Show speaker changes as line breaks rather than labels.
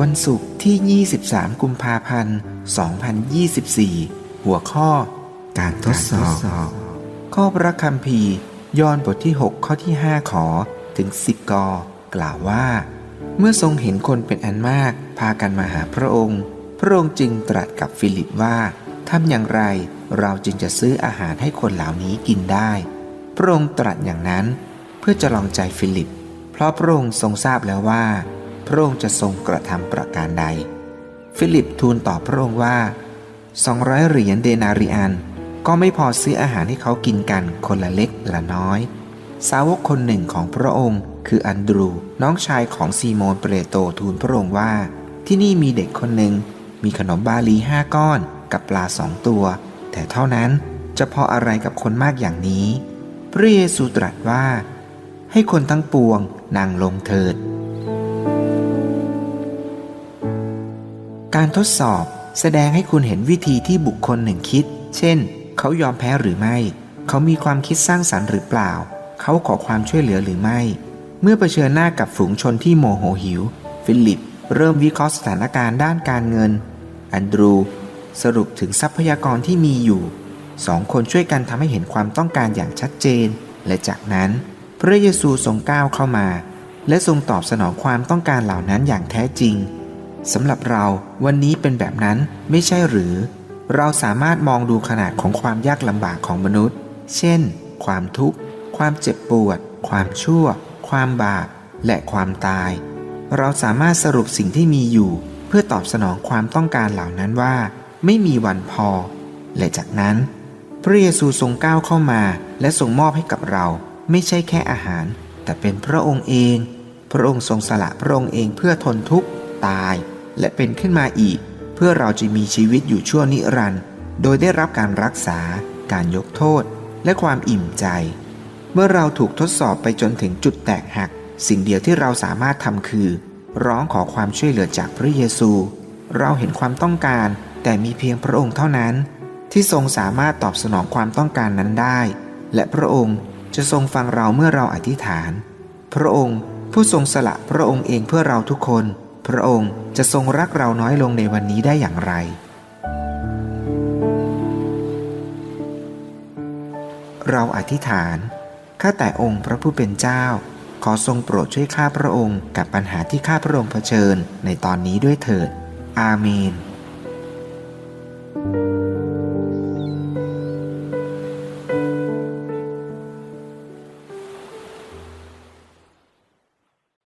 วันศุกร์ที่ 23 กุมภาพันธ์ 2024 หัวข้อ การทดสอบ ข้อพระคัมภีร์ยอนบทที่ 6 ข้อที่ 5 ขอถึง 10กกล่าวว่า เมื่อทรงเห็นคนเป็นอันมาก พากันมาหาพระองค์ พระองค์จึงตรัสกับฟิลิปว่าทำอย่างไรเราจึงจะซื้ออาหารให้คนเหล่านี้กินได้ พระองค์ตรัสอย่างนั้น เพื่อจะลองใจฟิลิป เพราะพระองค์ทรงทราบแล้วว่า พระองค์จะทรงกระทำประการใด ฟิลิปทูลตอบพระองค์ว่า 200 เหรียญเดนาริอัน ก็ไม่พอซื้ออาหารให้เขากินกันคนละเล็กละน้อย สาวกคนหนึ่งของพระองค์ คืออันดรู น้องชายของซีโมนเปเรโตทูลพระองค์ว่า ที่นี่มีเด็กคนหนึ่งมีขนมบาลีห้าก้อนกับปลาสองตัว แต่เท่านั้นจะพออะไรกับคนมากอย่างนี้ พระเยซูตรัสว่า ให้คนทั้งปวงนั่งลงเถิด การทดสอบแสดงให้คุณเห็นวิธีที่บุคคลหนึ่งคิด เช่น เขายอมแพ้หรือไม่ เขามีความคิดสร้างสรรค์หรือเปล่า เขาขอความช่วยเหลือหรือไม่ เมื่อเผชิญหน้ากับฝูงชนที่โมโหหิว ฟิลิป เริ่มวิเคราะห์สถานการณ์ด้านการเงิน อันดรู สรุปถึงทรัพยากรที่มีอยู่สองคนช่วยกันทำให้เห็นความต้องการอย่างชัดเจน และจากนั้น พระเยซูทรงก้าวเข้ามา และทรงตอบสนองความต้องการเหล่านั้นอย่างแท้จริง สำหรับเราวันนี้เป็นแบบนั้นไม่ใช่หรือ เราสามารถมองดูขนาดของความยากลำบากของมนุษย์ เช่น ความทุกข์ ความเจ็บปวด ความชั่ว ความบาป และความตาย เราสามารถสรุปสิ่งที่มีอยู่ เพื่อตอบสนองความต้องการเหล่านั้นว่า ไม่มีวันพอ และจากนั้น พระเยซูทรงก้าวเข้ามา และทรงมอบให้กับเรา ไม่ใช่แค่อาหาร แต่เป็นพระองค์เอง พระองค์ทรงสละพระองค์เองเพื่อทนทุกข์ตาย และเป็นขึ้นมาอีก เพื่อเราจะมีชีวิตอยู่ชั่วนิรันดร์โดยได้รับการรักษา การยกโทษ และความอิ่มใจ เมื่อเราถูกทดสอบไปจนถึงจุดแตกหัก สิ่งเดียวที่เราสามารถทำคือ ร้องขอความช่วยเหลือจากพระเยซู เราเห็นความต้องการ แต่มีเพียงพระองค์เท่านั้น ที่ทรงสามารถตอบสนองความต้องการนั้นได้ และพระองค์จะทรงฟังเราเมื่อเราอธิษฐาน พระองค์ผู้ทรงสละพระองค์เองเพื่อเราทุกคน พระองค์จะทรงรักเราน้อยลงในวันนี้ได้อย่างไร เราอธิษฐาน ข้าแต่องค์พระผู้เป็นเจ้า ขอทรงโปรดช่วยข้าพระองค์กับปัญหาที่ข้าพระองค์เผชิญในตอนนี้ด้วยเถิด อาเมน